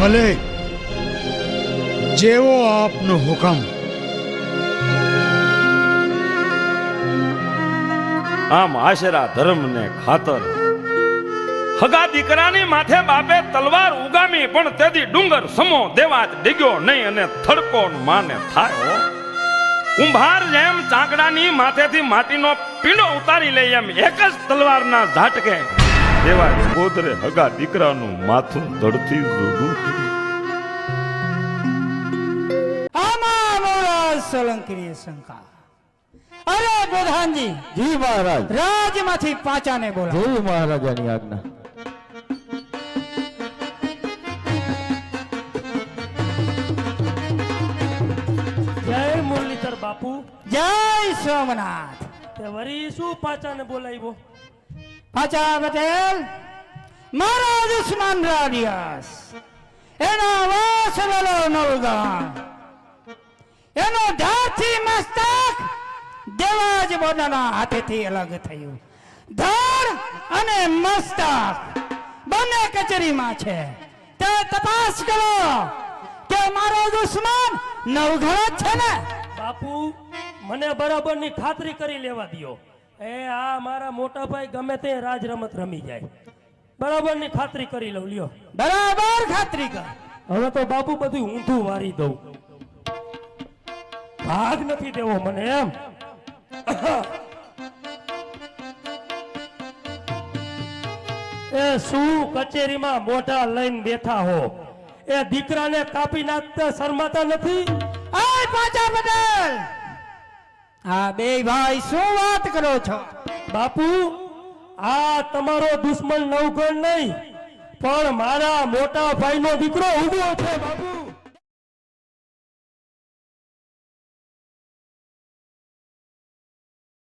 ભલે જેવો આપનો હુકમ. આમ આશરા ધર્મને ખાતર. હગા દીકરાની માથે બાપે તલવાર ઉગામી, પણ તેથી ડુંગર સમો દેવા જ ડીગ્યો નહીં અને થડકો માને થાય કુંભાર જેમ ચાંકડાની માથેથી માટીનો પીંડો ઉતારી લે એમ એક જ તલવારના ઝાટકે દેવા ગોદરે હગા દીકરાનું માથું ધડથી જુદું સોલંકીની શંકા. અરે પ્રધાનજી જી મહારાજ. રાજમાંથી પાચાને બોલા. જી મહારાજાની આજ્ઞા. જય મુરલીધર બાપુ. જય સોમનાથ વરી શું પાચાને બોલાવ્યો? પાચા પટેલ મારા દુશ્મન રાડિયાસ એના વાસરેલો નવગાન એનો ધાથી મસ્તક દેવાજ બોડાના હાથેથી અલગ થયું. ધડ અને મસ્તક બંને કચેરીમાં છે. તે તપાસ કરો કે મારો દુશ્મન નવઘણ છે ને? બાપુ, મને બરાબરની ખાતરી કરી લેવા દ્યો. એ આ મારા મોટા ભાઈ ગમે તે રાજ રમત રમી જાય. બરાબરની ખાતરી કરી લઉં લ્યો. બરાબર ખાતરી કર. હવે તો બાપુ બધું ઊંધું વારી દઉં. ભાગ નથી દેવો મને એમ. એ શું કચેરીમાં મોઢા લઈને બેઠા હો? એ દીકરાને કાપી નાખતા શરમાતા નથી? આય પાછા પટેલ! આ બે ભાઈ, શું વાત કરો છો? બાપુ, આ તમારો દુશ્મન નવગણ નહીં, પણ મારા મોટા ભાઈનો દીકરો ઊભો છે, બાપુ.